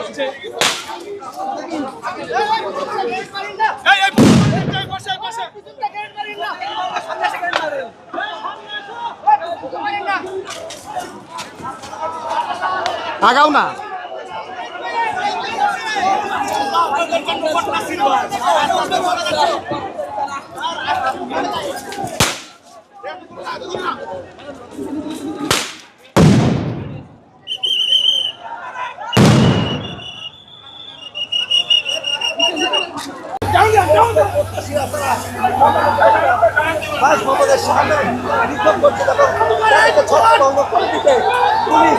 ছিলেন আগাও না। বাসভবনের সামনে বিক্ষোভ করছে এবং তাদেরকে ছত্রভঙ্গ করে দিতে পুলিশ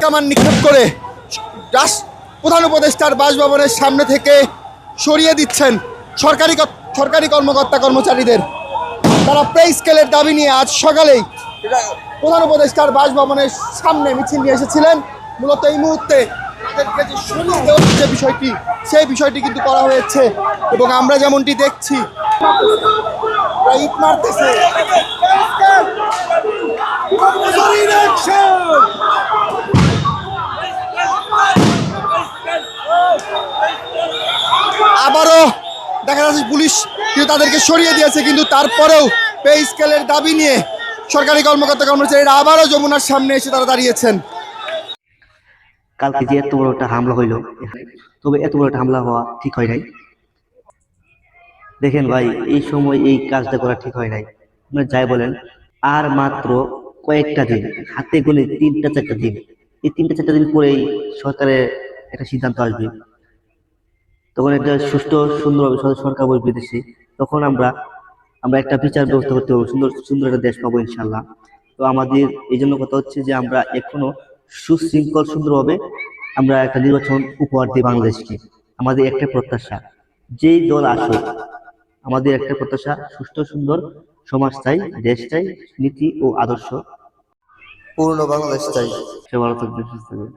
কামান নিক্ষেপ করে রাস- প্রধান উপদেষ্টার বাসভবনের সামনে থেকে সরিয়ে দিচ্ছেন সরকারি কর- সরকারি কর্মকর্তা কর্মচারীদের। তারা পে স্কেলের দাবি নিয়ে আজ সকালেই প্রধান উপদেষ্টার বাসভবনের সামনে মিছিল নিয়ে এসেছিলেন। মূলত এই মুহূর্তে যে যে বিষয়টি, সেই বিষয়টি কিন্তু করা হয়েছে এবং আমরা যেমনটি দেখছি মারতেছে। আবারও দেখা যাচ্ছে পুলিশ কিন্তু তাদেরকে সরিয়ে দিয়েছে, কিন্তু তারপরেও পে স্কেলের দাবি নিয়ে সরকারি কর্মকর্তা কর্মচারীরা আবারও যমুনার সামনে এসে তারা দাঁড়িয়েছেন। কালকে যে এত বড় একটা হামলা হইল, তবে এত বড় একটা হামলা হওয়া ঠিক হয় নাই। দেখেন ভাই এই সময় এই কাজটা করা ঠিক হয় নাই। আপনারা যাই বলেন আর মাত্র কয়েকটা দিন হাতে গোলে তিনটা চারটা দিন এই তিনটা চারটা দিন পরেই সরকারের একটা সিদ্ধান্ত আসবে। তখন একটা সুষ্ঠু সুন্দরভাবে সর- সরকার বসবে দেশে তখন আমরা আমরা একটা বিচার ব্যবস্থা করতে পারব সুন্দর সুন্দর একটা দেশ পাবো ইনশাল্লাহ তো আমাদের এই জন্য কথা হচ্ছে যে আমরা এখনও সুশৃঙ্খল সুন্দরভাবে আমরা একটা নির্বাচন উপহার দিই বাংলাদেশকে। আমাদের একটা প্রত্যাশা যেই দল আসুক আমাদের একটা প্রত্যাশা সুস্থ সুন্দর সমাজ চাই দেশ চাই নীতি ও আদর্শ। পূর্ণ বাংলাদেশ চাই। সে ভারতের থাকবে সুস্থ থাকবে